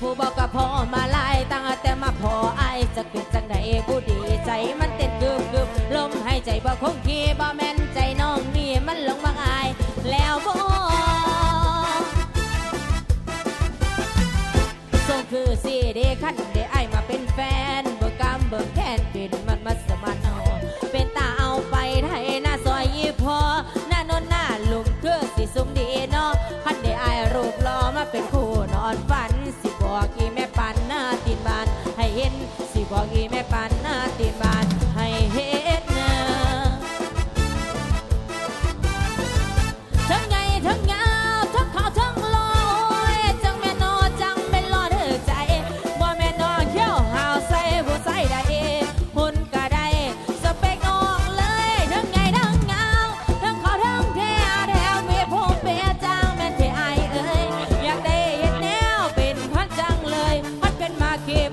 ผู้บอกกับพ่อมาไล่ตั้งแต่มาพอไอายจะเป็นจังไดผู้ดีใจมันเต้นกึบกึบลมหายใจบ่คงคีบ่แม่นใจน้องนี่มันหลงบางอายแล้วบ่ส่งคือสีเดคันเดไอมาเป็นแฟนบ่กำเบิกแทนเป็น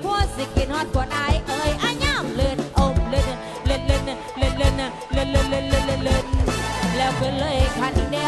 ผัวสิกินฮอดกวดอายเอ้ยอายามเลื่อนอมเลื่อนเลื่อนเลื่อนเลื่อนเลื่อนเลื่อนเลื่อนเลื่อนแล้วก็เลยคันเดียว